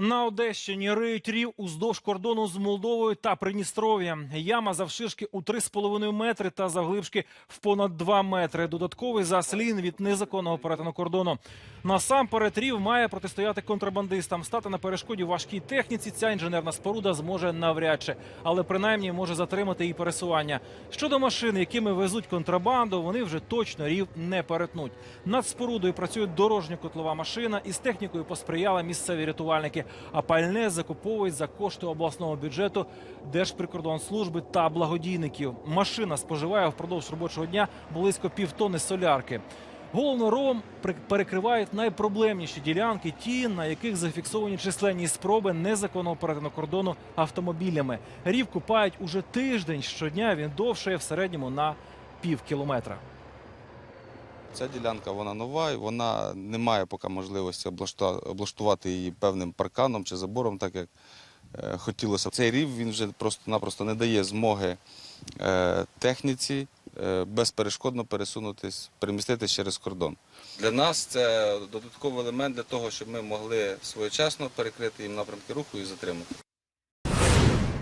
На Одещині риють рів уздовж кордону з Молдовою та Придністров'ям. Яма завширшки у 3,5 метри та завглибшки в понад 2 метри. Додатковий заслін від незаконного перетину кордону. Насамперед рів має протистояти контрабандистам. Стати на перешкоді важкій техніці ця інженерна споруда зможе навряд чи, але принаймні може затримати її пересування. Щодо машин, якими везуть контрабанду, вони вже точно рів не перетнуть. Над спорудою працює дорожньо-котлова машина. Із технікою посприяли місцеві рятувальники. А пальне закуповують за кошти обласного бюджету Держприкордонслужби та благодійників. Машина споживає впродовж робочого дня близько півтони солярки. Головно ровом перекривають найпроблемніші ділянки, ті, на яких зафіксовані численні спроби незаконного перетину кордону автомобілями. Рів купають уже тиждень. Щодня він довшає в середньому на пів кілометра. Ця ділянка вона нова, і вона не має поки можливості облаштувати її певним парканом чи забором, так як е, хотілося. Цей рів він вже просто-напросто не дає змоги е, техніці е, безперешкодно пересунутись, переміститись через кордон. Для нас це додатковий елемент для того, щоб ми могли своєчасно перекрити їм напрямки руху і затримати.